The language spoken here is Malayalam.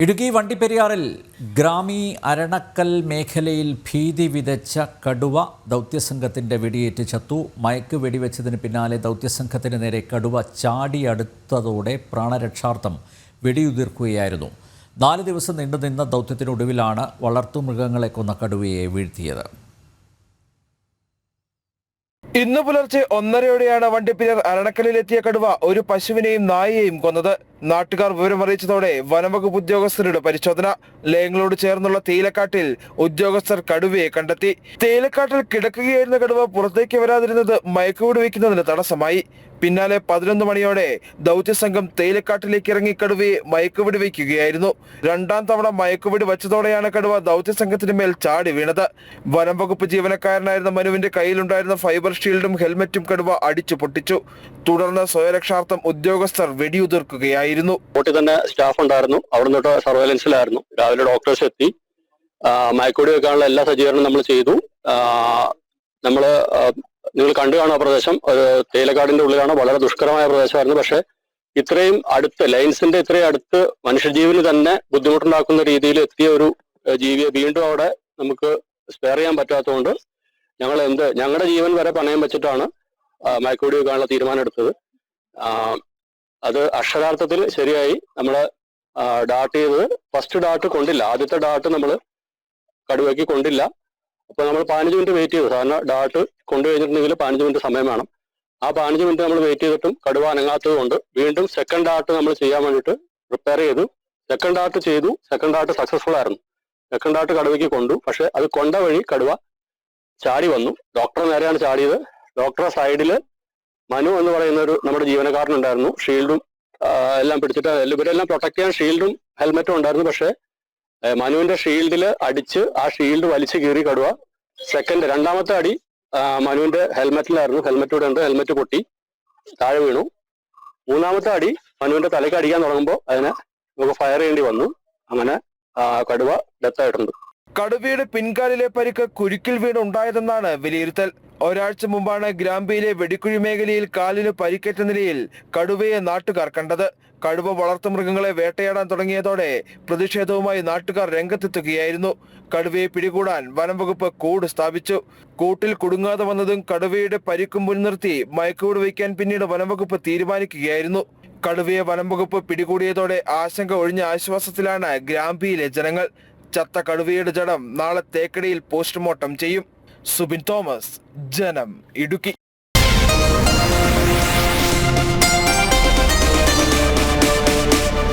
ഇടുക്കി വണ്ടിപ്പെരിയാറിൽ ഗ്രാമി അരണക്കൽ മേഖലയിൽ ഭീതി വിതച്ച കടുവ ദൗത്യസംഘത്തിന്റെ വെടിയേറ്റ് ചത്തു. മയക്ക് വെടിവെച്ചതിന് പിന്നാലെ ദൗത്യസംഘത്തിന് നേരെ കടുവ ചാടിയടുത്തതോടെ പ്രാണരക്ഷാർത്ഥം വെടിയുതിർക്കുകയായിരുന്നു. നാല് ദിവസം നീണ്ടുനിന്ന ദൗത്യത്തിനൊടുവിലാണ് വളർത്തുമൃഗങ്ങളെ കൊന്ന കടുവയെ വീഴ്ത്തിയത്. ഇന്ന് പുലർച്ചെ ഒന്നരയോടെയാണ് വണ്ടിപ്പിരർ അരണക്കലിലെത്തിയ കടുവ ഒരു പശുവിനെയും നായയെയും കൊന്നത്. നാട്ടുകാർ വിവരമറിയിച്ചതോടെ വനംവകുപ്പ് ഉദ്യോഗസ്ഥരുടെ പരിശോധന ലയങ്ങളോട് ചേർന്നുള്ള തേയിലക്കാട്ടിൽ ഉദ്യോഗസ്ഥർ കടുവയെ കണ്ടെത്തി. തേയിലക്കാട്ടിൽ കിടക്കുകയായിരുന്ന കടുവ പുറത്തേക്ക് വരാതിരുന്നത് മയക്കുവീട് വയ്ക്കുന്നതിന് തടസ്സമായി. പിന്നാലെ പതിനൊന്ന് മണിയോടെ ദൗത്യസംഘം തേയിലക്കാട്ടിലേക്ക് ഇറങ്ങി കടുവയെ മയക്കുവെടി വയ്ക്കുകയായിരുന്നു. രണ്ടാം തവണ മയക്കുവെടി വച്ചതോടെയാണ് കടുവ ദൗത്യസംഘത്തിന് മേൽ ചാടി വീണത്. വനം വകുപ്പ് ജീവനക്കാരനായിരുന്ന മനുവിന്റെ കയ്യിലുണ്ടായിരുന്ന ഫൈബർ ഷീൽഡും ഹെൽമറ്റും കടുവ അടിച്ചു പൊട്ടിച്ചു. തുടർന്ന് സ്വയരക്ഷാർത്ഥം ഉദ്യോഗസ്ഥർ വെടിയുതിർക്കുകയായിരുന്നു. ബോട്ടിൽ തന്നെ സ്റ്റാഫ് ഉണ്ടായിരുന്നു. അവിടെ നിന്നിട്ട് സർവൈലൻസിലായിരുന്നു. രാവിലെ ഡോക്ടേഴ്സ് എത്തി. മയക്കോടി വെക്കാനുള്ള എല്ലാ സജ്ജീകരണവും നമ്മൾ ചെയ്തു. നമ്മൾ നിങ്ങൾ കണ്ടു കാണുന്ന പ്രദേശം. ഒരു തേയിലക്കാടിന്റെ ഉള്ളിലാണ്. വളരെ ദുഷ്കരമായ പ്രദേശമായിരുന്നു. പക്ഷെ ഇത്രയും അടുത്ത് ലൈൻസിന്റെ ഇത്രയും അടുത്ത് മനുഷ്യജീവന് തന്നെ ബുദ്ധിമുട്ടുണ്ടാക്കുന്ന രീതിയിൽ എത്തിയ ഒരു ജീവിയെ വീണ്ടും അവിടെ നമുക്ക് സ്പെയർ ചെയ്യാൻ പറ്റാത്തതുകൊണ്ട് ഞങ്ങൾ എന്ത് ഞങ്ങളുടെ ജീവൻ വരെ പണയം വെച്ചിട്ടാണ് മയക്കോടി വെക്കാനുള്ള തീരുമാനം എടുത്തത്. അത് അക്ഷരാർത്ഥത്തിൽ ശരിയായി നമ്മൾ ഡാട്ട് ചെയ്തത്. ഫസ്റ്റ് ഡാട്ട് കൊണ്ടില്ല. ആദ്യത്തെ ഡാട്ട് നമ്മൾ കടുവയ്ക്ക് കൊണ്ടില്ല. അപ്പൊ നമ്മൾ പതിനഞ്ച് മിനിറ്റ് വെയിറ്റ് ചെയ്തു. സാധാരണ ഡാട്ട് കൊണ്ടു കഴിഞ്ഞിട്ടുണ്ടെങ്കിൽ പതിനഞ്ച് മിനിറ്റ് സമയം വേണം. ആ പതിനഞ്ച് മിനിറ്റ് നമ്മൾ വെയിറ്റ് ചെയ്തിട്ടും കടുവ അനങ്ങാത്തത് കൊണ്ട് വീണ്ടും സെക്കൻഡ് ഡാട്ട് നമ്മൾ ചെയ്യാൻ വേണ്ടിയിട്ട് പ്രിപ്പയർ ചെയ്തു. സെക്കൻഡ് ഡാട്ട് ചെയ്തു. സെക്കൻഡ് ഡാട്ട് സക്സസ്ഫുൾ ആയിരുന്നു. സെക്കൻഡ് ഡാട്ട് കടുവയ്ക്ക് കൊണ്ടു. പക്ഷെ അത് കൊണ്ട വഴി കടുവ ചാടി വന്നു. ഡോക്ടറെ നേരെയാണ് ചാടിയത്. ഡോക്ടറെ സൈഡിൽ മനു എന്ന് പറയുന്ന ഒരു നമ്മുടെ ജീവനക്കാരനുണ്ടായിരുന്നു. ഷീൽഡും എല്ലാം പിടിച്ചിട്ട് ഇവരെല്ലാം പ്രൊട്ടക്ട് ചെയ്യാൻ ഷീൽഡും ഹെൽമെറ്റും ഉണ്ടായിരുന്നു. പക്ഷെ മനുവിന്റെ ഷീൽഡിൽ അടിച്ച് ആ ഷീൽഡ് വലിച്ചു കീറി കടുവ. സെക്കൻഡ് രണ്ടാമത്തെ അടി മനുവിന്റെ ഹെൽമെറ്റിലായിരുന്നു ഹെൽമെറ്റ് ഇവിടെ ഉണ്ട്. ഹെൽമെറ്റ് പൊട്ടി താഴെ വീണു. മൂന്നാമത്തെ അടി മനുവിന്റെ തലയ്ക്ക് അടിക്കാൻ തുടങ്ങുമ്പോൾ അതിനെ നമുക്ക് ഫയർ ചെയ്യേണ്ടി വന്നു. അങ്ങനെ കടുവ ഡെത്ത് ആയിട്ടുണ്ട്. കടുവയുടെ പിൻകാലിലെ പരിക്ക് കുരുക്കിൽ വീണ് ഉണ്ടായതെന്നാണ് വിലയിരുത്തൽ. ഒരാഴ്ച മുമ്പാണ് ഗ്രാമ്പിയിലെ വെടിക്കുഴി മേഖലയിൽ കാലിന് പരിക്കേറ്റ നിലയിൽ കടുവയെ നാട്ടുകാർ കണ്ടത്. കടുവ വളർത്തുമൃഗങ്ങളെ വേട്ടയാടാൻ തുടങ്ങിയതോടെ പ്രതിഷേധവുമായി നാട്ടുകാർ രംഗത്തെത്തുകയായിരുന്നു. കടുവയെ പിടികൂടാൻ വനംവകുപ്പ് കൂട് സ്ഥാപിച്ചു. കൂട്ടിൽ കുടുങ്ങാതെ വന്നതും കടുവയുടെ പരിക്കും മുൻനിർത്തി മയക്കൂട് വയ്ക്കാൻ പിന്നീട് വനംവകുപ്പ് തീരുമാനിക്കുകയായിരുന്നു. കടുവയെ വനംവകുപ്പ് പിടികൂടിയതോടെ ആശങ്ക ഒഴിഞ്ഞ ആശ്വാസത്തിലാണ് ഗ്രാമ്പിയിലെ ജനങ്ങൾ. ചത്ത കടുവയുടെ ജഡം നാളെ തേക്കടിയിൽ പോസ്റ്റ്മോർട്ടം ചെയ്യും. സുബിൻ തോമസ് ജനം ഇടുക്കി.